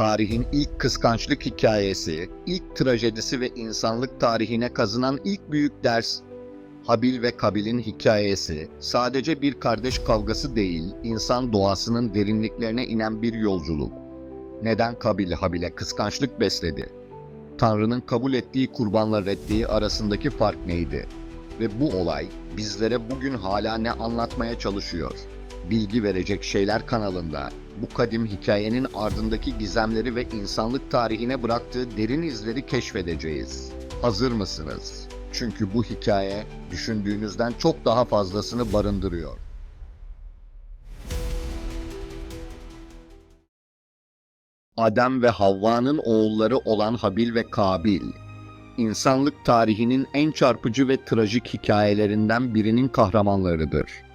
tarihin ilk kıskançlık hikayesi, ilk trajedisi ve insanlık tarihine kazınan ilk büyük ders, Habil ve Kabil'in hikayesi sadece bir kardeş kavgası değil, insan doğasının derinliklerine inen bir yolculuk. Neden Kabil Habil'e kıskançlık besledi? Tanrı'nın kabul ettiği kurbanla reddiği arasındaki fark neydi? Ve bu olay bizlere bugün hala ne anlatmaya çalışıyor? Bilgi verecek şeyler kanalında bu kadim hikayenin ardındaki gizemleri ve insanlık tarihine bıraktığı derin izleri keşfedeceğiz. Hazır mısınız? Çünkü bu hikaye düşündüğünüzden çok daha fazlasını barındırıyor. Adem ve Havva'nın oğulları olan Habil ve Kabil, insanlık tarihinin en çarpıcı ve trajik hikayelerinden birinin kahramanlarıdır.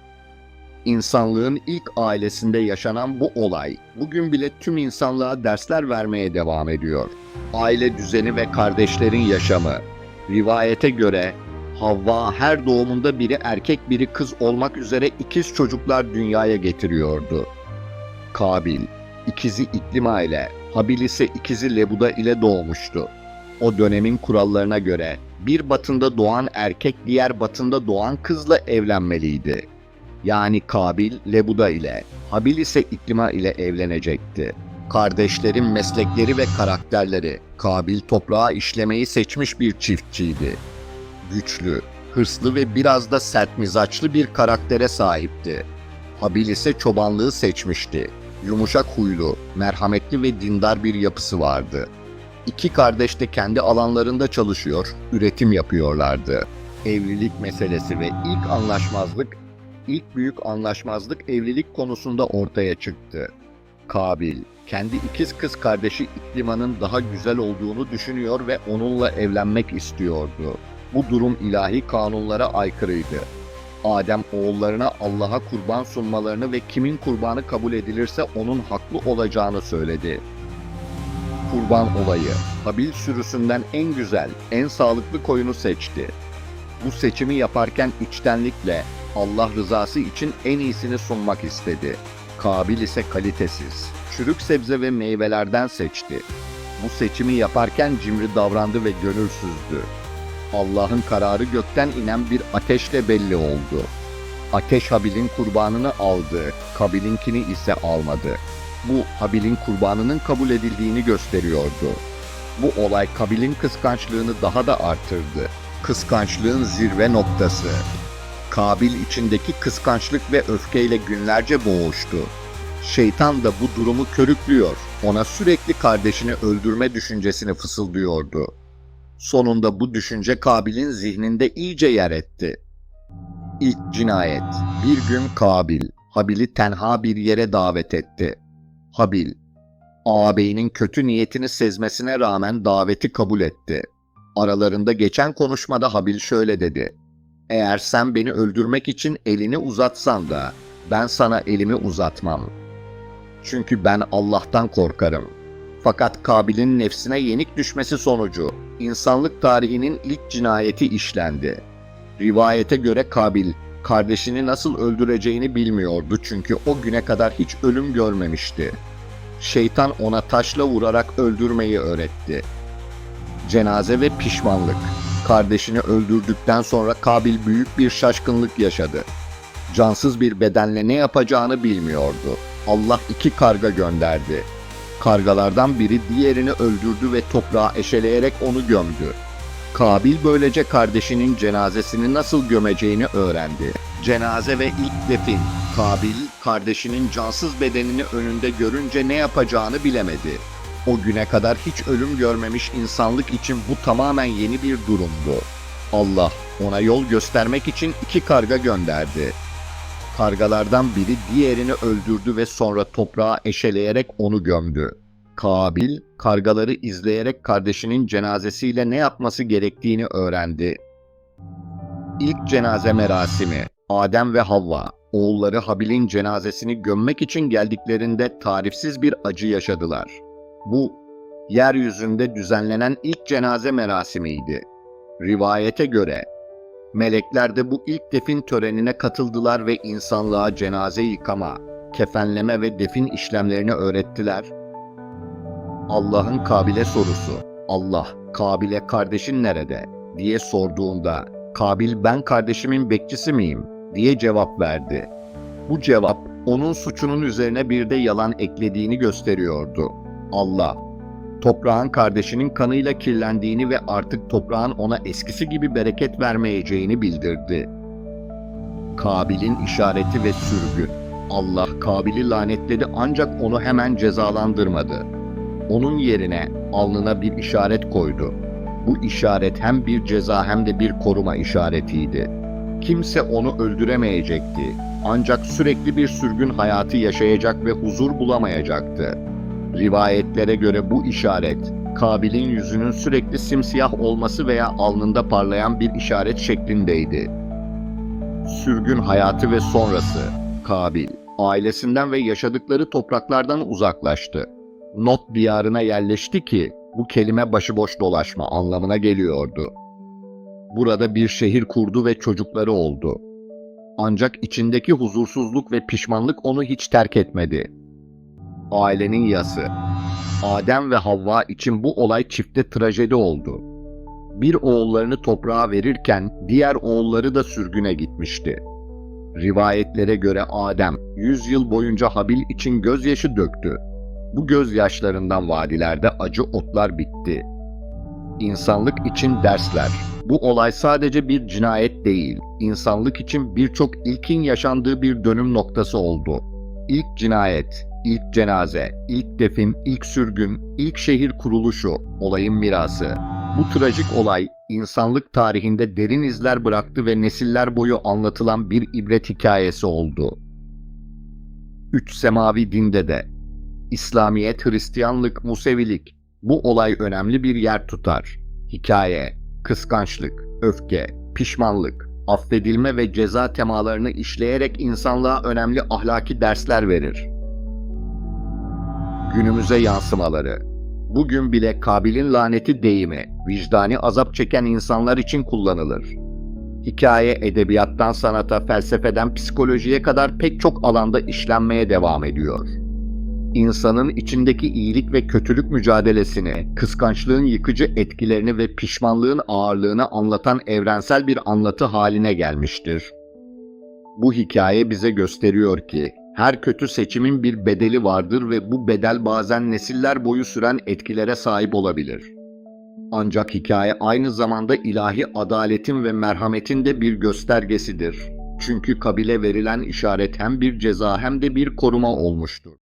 İnsanlığın ilk ailesinde yaşanan bu olay bugün bile tüm insanlığa dersler vermeye devam ediyor. Aile düzeni ve kardeşlerin yaşamı. Rivayete göre Havva her doğumunda biri erkek biri kız olmak üzere ikiz çocuklar dünyaya getiriyordu. Kabil, ikizi İklima ile, Habil ise ikizi Lebuda ile doğmuştu. O dönemin kurallarına göre bir batında doğan erkek diğer batında doğan kızla evlenmeliydi. Yani Kabil Lebuda ile, Habil ise İklima ile evlenecekti. Kardeşlerin meslekleri ve karakterleri, Kabil toprağa işlemeyi seçmiş bir çiftçiydi. Güçlü, hırslı ve biraz da sert mizaçlı bir karaktere sahipti. Habil ise çobanlığı seçmişti. Yumuşak huylu, merhametli ve dindar bir yapısı vardı. İki kardeş de kendi alanlarında çalışıyor, üretim yapıyorlardı. Evlilik meselesi ve ilk anlaşmazlık, ilk büyük anlaşmazlık evlilik konusunda ortaya çıktı. Kabil, kendi ikiz kız kardeşi İklima'nın daha güzel olduğunu düşünüyor ve onunla evlenmek istiyordu. Bu durum ilahi kanunlara aykırıydı. Adem oğullarına Allah'a kurban sunmalarını ve kimin kurbanı kabul edilirse onun haklı olacağını söyledi. Kurban olayı, Habil sürüsünden en güzel, en sağlıklı koyunu seçti. Bu seçimi yaparken içtenlikle Allah rızası için en iyisini sunmak istedi. Kabil ise kalitesiz, çürük sebze ve meyvelerden seçti. Bu seçimi yaparken cimri davrandı ve gönülsüzdü. Allah'ın kararı gökten inen bir ateşle belli oldu. Ateş Habil'in kurbanını aldı, Kabil'inkini ise almadı. Bu Habil'in kurbanının kabul edildiğini gösteriyordu. Bu olay Kabil'in kıskançlığını daha da artırdı. Kıskançlığın zirve noktası. Kabil içindeki kıskançlık ve öfkeyle günlerce boğuştu. Şeytan da bu durumu körüklüyor, ona sürekli kardeşini öldürme düşüncesini fısıldıyordu. Sonunda bu düşünce Kabil'in zihninde iyice yer etti. İlk cinayet. Bir gün Kabil, Habil'i tenha bir yere davet etti. Habil, ağabeyinin kötü niyetini sezmesine rağmen daveti kabul etti. Aralarında geçen konuşmada Habil şöyle dedi. Eğer sen beni öldürmek için elini uzatsan da ben sana elimi uzatmam. Çünkü ben Allah'tan korkarım. Fakat Kabil'in nefsine yenik düşmesi sonucu insanlık tarihinin ilk cinayeti işlendi. Rivayete göre Kabil kardeşini nasıl öldüreceğini bilmiyordu çünkü o güne kadar hiç ölüm görmemişti. Şeytan ona taşla vurarak öldürmeyi öğretti. Cenaze ve pişmanlık. Kardeşini öldürdükten sonra Kabil büyük bir şaşkınlık yaşadı. Cansız bir bedenle ne yapacağını bilmiyordu. Allah iki karga gönderdi. Kargalardan biri diğerini öldürdü ve toprağa eşeleyerek onu gömdü. Kabil böylece kardeşinin cenazesini nasıl gömeceğini öğrendi. Cenaze ve ilk defin. Kabil kardeşinin cansız bedenini önünde görünce ne yapacağını bilemedi. O güne kadar hiç ölüm görmemiş insanlık için bu tamamen yeni bir durumdu. Allah ona yol göstermek için iki karga gönderdi. Kargalardan biri diğerini öldürdü ve sonra toprağa eşeleyerek onu gömdü. Kabil, kargaları izleyerek kardeşinin cenazesiyle ne yapması gerektiğini öğrendi. İlk cenaze merasimi, Adem ve Havva, oğulları Habil'in cenazesini gömmek için geldiklerinde tarifsiz bir acı yaşadılar. Bu, yeryüzünde düzenlenen ilk cenaze merasimiydi. Rivayete göre Melekler de bu ilk defin törenine katıldılar ve insanlığa cenaze yıkama, kefenleme ve defin işlemlerini öğrettiler. Allah'ın Kabil'e sorusu. Allah, Kabil'e kardeşin nerede? diye sorduğunda, Kabil ben kardeşimin bekçisi miyim? diye cevap verdi. Bu cevap, onun suçunun üzerine bir de yalan eklediğini gösteriyordu. Allah, toprağın kardeşinin kanıyla kirlendiğini ve artık toprağın ona eskisi gibi bereket vermeyeceğini bildirdi. Kabil'in işareti ve sürgün. Allah Kabil'i lanetledi ancak onu hemen cezalandırmadı. Onun yerine alnına bir işaret koydu. Bu işaret hem bir ceza hem de bir koruma işaretiydi. Kimse onu öldüremeyecekti. Ancak sürekli bir sürgün hayatı yaşayacak ve huzur bulamayacaktı. Rivayetlere göre bu işaret, Kabil'in yüzünün sürekli simsiyah olması veya alnında parlayan bir işaret şeklindeydi. Sürgün hayatı ve sonrası. Kabil, ailesinden ve yaşadıkları topraklardan uzaklaştı. Not diyarına yerleşti ki bu kelime başıboş dolaşma anlamına geliyordu. Burada bir şehir kurdu ve çocukları oldu. Ancak içindeki huzursuzluk ve pişmanlık onu hiç terk etmedi. Ailenin yası. Adem ve Havva için bu olay çifte trajedi oldu. Bir oğullarını toprağa verirken diğer oğulları da sürgüne gitmişti. Rivayetlere göre Adem 100 yıl boyunca Habil için gözyaşı döktü. Bu gözyaşlarından vadilerde acı otlar bitti. İnsanlık için dersler. Bu olay sadece bir cinayet değil, insanlık için birçok ilkin yaşandığı bir dönüm noktası oldu. İlk cinayet, ilk cenaze, ilk defin, ilk sürgün, ilk şehir kuruluşu, olayın mirası. Bu trajik olay insanlık tarihinde derin izler bıraktı ve nesiller boyu anlatılan bir ibret hikayesi oldu. Üç semavi dinde de İslamiyet, Hristiyanlık, Musevilik bu olay önemli bir yer tutar. Hikaye, kıskançlık, öfke, pişmanlık, affedilme ve ceza temalarını işleyerek insanlığa önemli ahlaki dersler verir. Günümüze yansımaları Bugün bile Kabil'in laneti deyimi, vicdani azap çeken insanlar için kullanılır. Hikaye, edebiyattan sanata, felsefeden psikolojiye kadar pek çok alanda işlenmeye devam ediyor. İnsanın içindeki iyilik ve kötülük mücadelesini, kıskançlığın yıkıcı etkilerini ve pişmanlığın ağırlığını anlatan evrensel bir anlatı haline gelmiştir. Bu hikaye bize gösteriyor ki her kötü seçimin bir bedeli vardır ve bu bedel bazen nesiller boyu süren etkilere sahip olabilir. Ancak hikaye aynı zamanda ilahi adaletin ve merhametin de bir göstergesidir. Çünkü kabile verilen işaret hem bir ceza hem de bir koruma olmuştur.